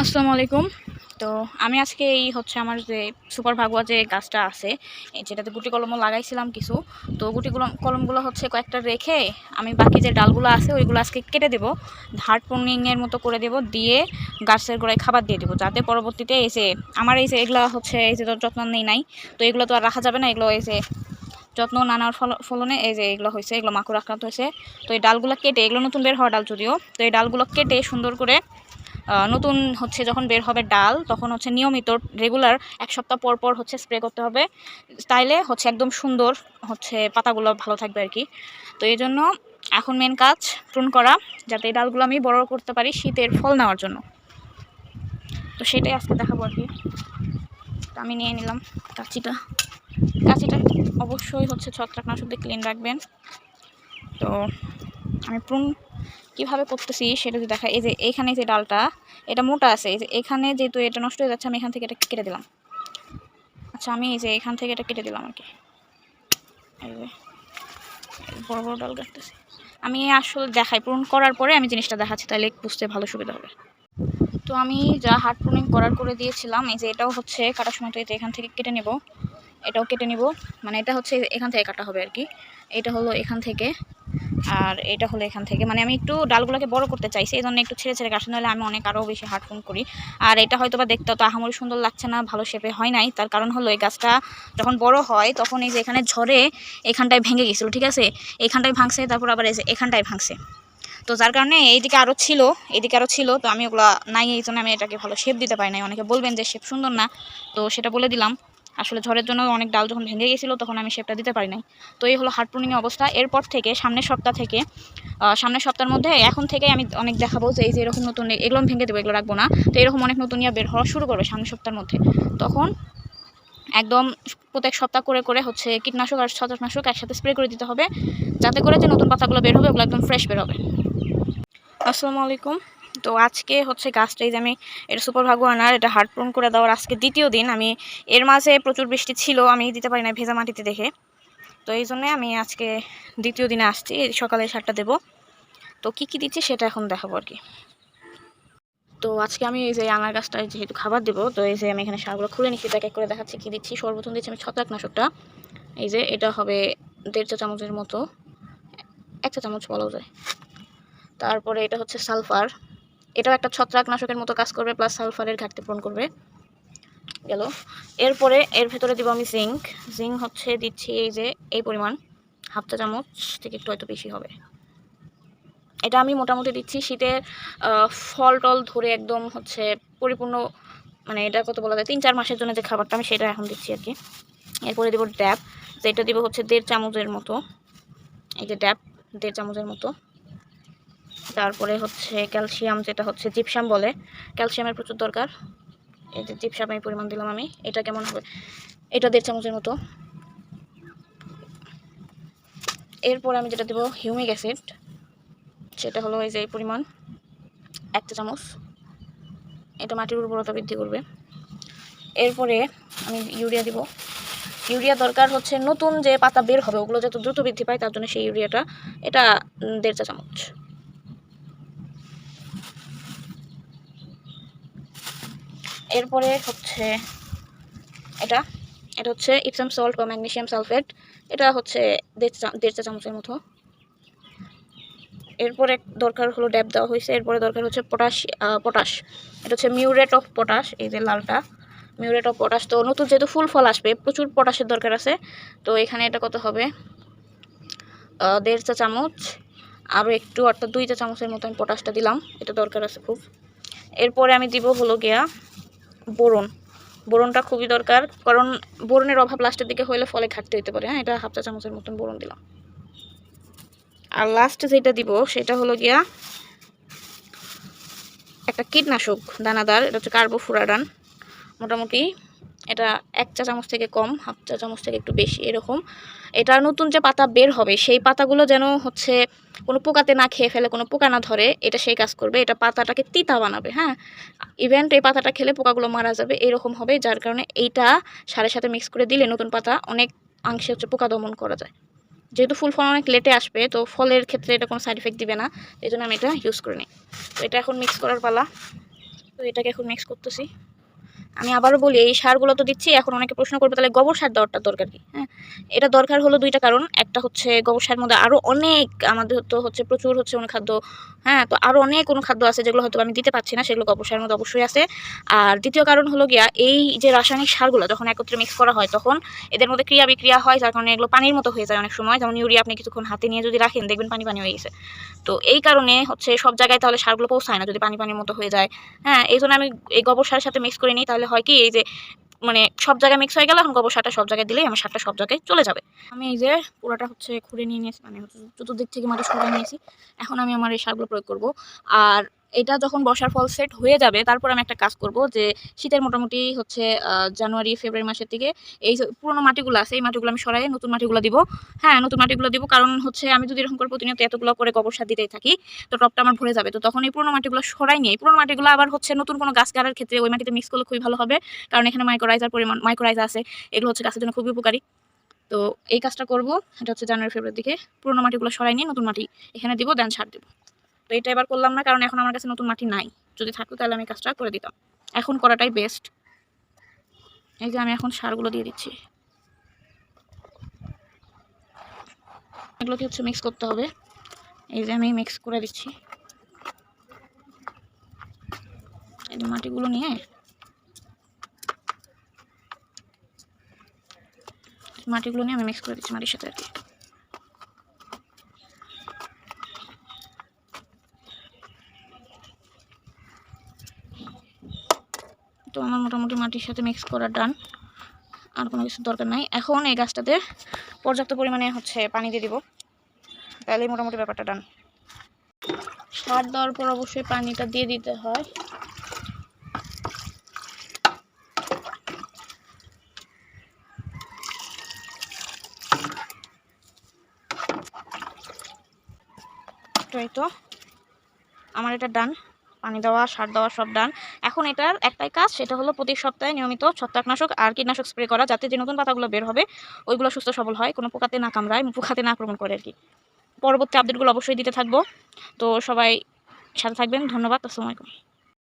আসসালামু আলাইকুম। তো আমি আজকে এই হচ্ছে আমার যে সুপার ভাগুয়া যে গাছটা আছে যেটাতে গুটি কলমও লাগাইছিলাম কিছু, তো গুটি কলম কলমগুলো হচ্ছে কয়েকটা রেখে আমি বাকি যে ডালগুলো আছে ওইগুলো আজকে কেটে দেবো। হার্ড প্রুনিংয়ের মতো করে দেব, দিয়ে গাছের গোড়ায় খাবার দিয়ে দেবো, যাতে পরবর্তীতে এই যে আমার এই যে এগুলো হচ্ছে এই যে যত্ন নেই নাই, তো এগুলো তো আর রাখা যাবে না, এগুলো এই যে যত্ন নানার ফল ফলনে এই যে এগুলো হয়েছে, এগুলো মাকুর আক্রান্ত হয়েছে। তো এই ডালগুলো কেটে, এগুলো নতুন বের হওয়া ডাল যদিও, তো এই ডালগুলো কেটে সুন্দর করে নতুন হচ্ছে যখন বের হবে ডাল, তখন হচ্ছে নিয়মিত রেগুলার এক সপ্তাহ পর পর হচ্ছে স্প্রে করতে হবে। তাইলে হচ্ছে একদম সুন্দর হচ্ছে পাতাগুলো ভালো থাকবে আর কি। তো এই জন্য এখন মেন কাজ প্রুন করা, যাতে এই ডালগুলো আমি বড় করতে পারি শীতের ফল নেওয়ার জন্য। তো সেটাই আজকে দেখাবো আর কি। আমি নিয়ে নিলাম কাঁচিটা। কাঁচিটা অবশ্যই হচ্ছে ছত্রাকনাশক দিয়ে ক্লিন রাখবেন। তো আমি প্রুন কীভাবে করতেছি সেটা যদি দেখা, এই যে এইখানে যে ডালটা, এটা মোটা আছে, এই যে এখানে যেহেতু এটা নষ্ট হয়ে যাচ্ছে, আমি এখান থেকে এটা কেটে দিলাম। আচ্ছা আমি এই যে এখান থেকে এটা কেটে দিলাম আর কি। বড় বড় ডাল কাটতেছি। আমি আসলে দেখাই, পূরণ করার পরে আমি জিনিসটা দেখাচ্ছি, তাহলে বুঝতে ভালো সুবিধা হবে। তো আমি যা হার্ড প্রুনিং করার করে দিয়েছিলাম, এই যে এটাও হচ্ছে, কাটার সময় তো যে এখান থেকে কেটে নেব, এটাও কেটে নিব। মানে এটা হচ্ছে এখান থেকে কাটা হবে আর কি। এটা হলো এখান থেকে আর এটা হলো এখান থেকে। মানে আমি একটু ডালগুলোকে বড় করতে চাইছি এই জন্য একটু ছেড়ে ছেড়ে কাটে, নাহলে আমি অনেক আরও বেশি হার্ড ফোন করি। আর এটা হয়তো বা দেখতে তো আহামরি সুন্দর লাগছে না, ভালো শেপে হয় নাই। তার কারণ হলো এই গাছটা যখন বড় হয়, তখন এই যে এখানে ঝড়ে এখানটায় ভেঙে গেছিল, ঠিক আছে? এখানটায় ভাঙছে, তারপর আবার এই যে এখানটায় ভাঙছে। তো যার কারণে এইদিকে আরও ছিল, এইদিকে আরও ছিল, তো আমি ওগুলো নাই, এই জন্য আমি এটাকে ভালো শেপ দিতে পারি নাই। অনেকে বলবেন যে শেপ সুন্দর না, তো সেটা বলে দিলাম। আসলে ঝড়ের জন্য অনেক ডাল যখন ভেঙে গেছিল, তখন আমি শেপটা দিতে পারি নাই। তো এই হলো হার্ড অবস্থা। এরপর থেকে সামনের সপ্তাহ থেকে সামনের সপ্তাহের মধ্যে এখন থেকে আমি অনেক দেখাবো যে এই যে এরকম নতুন এগুলো ভেঙে দেবো, এগুলো রাখব না। তো এরকম অনেক নতুন ইয়া বের হওয়া শুরু করবে সামনের সপ্তাহের মধ্যে। তখন একদম প্রত্যেক সপ্তাহ করে করে হচ্ছে কীটনাশক আর ছত্রাকনাশক একসাথে স্প্রে করে দিতে হবে। যাতে করে যে নতুন পাতাগুলো বের হবে, ওগুলো একদম ফ্রেশ বের হবে। আসসালামু আলাইকুম। তো আজকে হচ্ছে গাছটা এই যে আমি, এটা সুপার ভাগুয়ানার, এটা হার্ড প্রুন করে দেওয়ার আজকে দ্বিতীয় দিন। আমি এর মাঝে প্রচুর বৃষ্টি ছিল, আমি দিতে পারি না ভেজা মাটিতে দেখে। তো এই জন্যে আমি আজকে দ্বিতীয় দিনে আসছি সকালে সারটা দেবো। তো কী কী দিচ্ছি সেটা এখন দেখাবো আর কি। তো আজকে আমি এই যে আনার গাছটায় যেহেতু খাবার দেবো, তো এই যে আমি এখানে সারগুলো খুলে নিচ্ছি এক এক করে দেখাচ্ছি কী দিচ্ছি। সর্বপ্রথম দিচ্ছি আমি ছত্রাকনাশকটা। এই যে এটা হবে দেড় চা চামচের মতো, এক চা চামচ বলাও যায়। তারপরে এটা হচ্ছে সালফার। এটাও একটা ছত্রাকনাশকের মতো কাজ করবে প্লাস সালফারের ঘাটতি পূরণ করবে। গেল। এরপরে এর ভেতরে দিব আমি জিঙ্ক জিঙ্ক হচ্ছে দিচ্ছি এই যে এই পরিমাণ হাফ চা চামচ থেকে একটু হয়তো বেশি হবে। এটা আমি মোটামুটি দিচ্ছি আহ, ফল টল ধরে একদম হচ্ছে পরিপূর্ণ মানে এটা কত বলা যায় তিন চার মাসের জন্য যে খাবারটা আমি সেটা এখন দিচ্ছি আর কি এরপরে দিব ড্যাব যেটা দিব হচ্ছে দেড় চামচের মতো। এই যে ড্যাব দেড় চামচের মতো। তারপরে হচ্ছে ক্যালসিয়াম, যেটা হচ্ছে জিপসাম বলে। ক্যালসিয়ামের প্রচুর দরকার। এই যে পরিমাণ দিলাম আমি। এটা কেমন হবে? এটা দেড় চামচের মতো। এরপর আমি যেটা দেবো, হিউমিক অ্যাসিড। সেটা হলো এই যে এই পরিমাণ একটা চামচ। এটা মাটির উর্বরতা বৃদ্ধি করবে। এরপরে আমি ইউরিয়া দিব। ইউরিয়া দরকার হচ্ছে নতুন যে পাতা বের হবে, ওগুলো যত দ্রুত বৃদ্ধি পায়, তার জন্য সেই ইউরিয়াটা, এটা দেড় চা চামচ। এরপরে হচ্ছে এটা এটা হচ্ছে ইপসাম সল্ট বা ম্যাগনেশিয়াম সালফেট। এটা হচ্ছে দেড় চা চামচের মতো। এরপরে দরকার হলো ড্যাব দেওয়া হয়েছে। এরপরে দরকার হচ্ছে পটাশ পটাশ। এটা হচ্ছে মিউরেট অফ পটাশ, এই যে লালটা। Muriate of potash. তো নতুন যেহেতু ফুল ফল আসবে, প্রচুর পটাশের দরকার আছে। তো এখানে এটা কত হবে? দেড় চা চামচ। আরও একটু, অর্থাৎ দুই চা চামচের মতো আমি পটাশটা দিলাম। এটা দরকার আছে খুব। এরপরে আমি দিব হলো গিয়া বোরন। বোরনটা খুবই দরকার, কারণ বোরনের অভাব লাস্টের দিকে হলে ফলে ঘাটতে হতে পারে। হ্যাঁ এটা হাফ চা চামচের মতন বোরন দিলাম। আর লাস্টে যেটা দিব, সেটা হলো গিয়া একটা কীটনাশক দানাদার, এটা হচ্ছে কার্বোফুরাডান মোটামুটি এটা এক চা চামচ থেকে কম, হাফ চা চামচ থেকে একটু বেশি এরকম। এটা নতুন যে পাতা বের হবে, সেই পাতাগুলো যেন হচ্ছে কোনো পোকাতে না খেয়ে ফেলে, কোনো পোকা না ধরে, এটা সেই কাজ করবে। এটা পাতাটাকে তিতা বানাবে হ্যাঁ? ইভেন্ট এই পাতাটা খেলে পোকাগুলো মারা যাবে, এরকম হবে, যার কারণে এইটা সারের সাথে মিক্স করে দিলে নতুন পাতা অনেক অংশে হচ্ছে পোকা দমন করা যায়। যেহেতু ফুল ফল অনেক লেটে আসবে, তো ফলের ক্ষেত্রে এটা কোনো সাইড এফেক্ট দিবে না, এই জন্য আমি এটা ইউজ করে নিই। তো এটা এখন মিক্স করার পালা। তো এটাকে এখন মিক্স করতেছি। আমি আবারও বলি, এই সারগুলো তো দিচ্ছি, এখন অনেকে প্রশ্ন করবে, তাহলে গোবর সার দেওয়ারটা দরকার কি? হ্যাঁ এটা দরকার হলো দুইটা কারণ। একটা হচ্ছে গোবর সারের মধ্যে আরও অনেক আমাদের তো হচ্ছে প্রচুর হচ্ছে অনুখাদ্য হ্যাঁ তো আরও অনেক অনুখাদ্য আছে যেগুলো হয়তো আমি দিতে পারছি না, সেগুলো গোবর সারের মধ্যে অবশ্যই আছে। আর দ্বিতীয় কারণ হলো গিয়া, এই যে রাসায়নিক সারগুলো যখন একত্রে মিক্স করা হয়, তখন এদের মধ্যে ক্রিয়া বিক্রিয়া হয়, যার কারণে এগুলো পানির মতো হয়ে যায় অনেক সময়। যেমন ইউরিয়া আপনি কিছুক্ষণ হাতে নিয়ে যদি রাখেন, দেখবেন পানি পানি হয়ে গেছে। তো এই কারণে হচ্ছে সব জায়গায় তাহলে সারগুলো পৌঁছায় না, যদি পানি পানির মতো হয়ে যায়। হ্যাঁ এই জন্য আমি এই গোবর সারের সাথে মিক্স করে নিই, তাহলে হয় কি, এই যে মানে সব জায়গায় মিক্স হয়ে গেল এখন গোবর সারটা সব জায়গায় দিলেই আমার সারটা সব জায়গায় চলে যাবে। আমি এই যে পুরোটা হচ্ছে খুঁড়ে নিয়ে নিয়েছি মানে চতুর্দিক থেকে মাটি সরাই নিয়েছি। এখন আমি আমার এই সারগুলো প্রয়োগ করব। আর এটা যখন বর্ষার ফল সেট হয়ে যাবে, তারপর আমি একটা কাজ করব যে শীতের মোটামুটি হচ্ছে জানুয়ারি, ফেব্রুয়ারি মাসের দিকে এই পুরোনো মাটিগুলো আছে, এই মাটিগুলো আমি সরাই নতুন মাটিগুলো দিব। হ্যাঁ নতুন মাটিগুলো দিব কারণ হচ্ছে আমি যদি এরকম করে প্রতিনিয়ত এতগুলো করে গোবর সার দিতেই থাকি, তো টপটা আমার ভরে যাবে। তো তখন এই পুরোনো মাটিগুলো সরাই নিয়ে, পুরোনো মাটিগুলো আবার হচ্ছে নতুন কোনো গাছ গাড়ার ক্ষেত্রে ওই মাটিতে মিক্স করলে খুবই ভালো হবে, কারণ এখানে মাইক্রোরাইজার পরিমাণ মাইক্রোরাইজার আছে, এগুলো হচ্ছে গাছের জন্য খুবই উপকারী। তো এই কাজটা করব, এটা হচ্ছে জানুয়ারি, ফেব্রুয়ারির দিকে, পুরোনো মাটিগুলো সরাই নিয়ে নতুন মাটি এখানে দিব দেন সার দিব। তো এটা এবার করলাম না, কারণ এখন আমার কাছে নতুন মাটি নাই। যদি থাকতো তাহলে আমি কাজটা করে দিতাম। এখন করাটাই বেস্ট এই যে আমি এখন সারগুলো দিয়ে দিচ্ছি। এগুলোকে হচ্ছে মিক্স করতে হবে। এই যে আমি মিক্স করে দিচ্ছি। এই যে মাটিগুলো নিয়ে মাটিগুলো নিয়ে আমি মিক্স করে দিচ্ছি মাটির সাথে আর কি তো আমার মোটামুটি মাটির সাথে মিক্স করা ডান আর কোনো কিছু দরকার নাই। এখন এই গাছটাতে পর্যাপ্ত পরিমাণে হচ্ছে পানি দিয়ে দিব। তাহলেই মোটামুটি ব্যাপারটা ডান সার দেওয়ার পর অবশ্যই পানিটা দিয়ে দিতে হয়। তো তো। আমার এটা ডান পানি দেওয়া, সার দেওয়া সব ডান এখন এটার একটাই কাজ, সেটা হলো প্রতি সপ্তাহে নিয়মিত ছত্রাকনাশক আর কীটনাশক স্প্রে করা, যাতে যে নতুন পাতাগুলো বের হবে, ওইগুলো সুস্থ সবল হয়, কোনো পোকাতে না কামড়ায় পোকাতে না আক্রমণ করে আর কি। পরবর্তী আপডেটগুলো অবশ্যই দিতে থাকব। তো সবাই সাথে থাকবেন, ধন্যবাদ, আসসালামু আলাইকুম।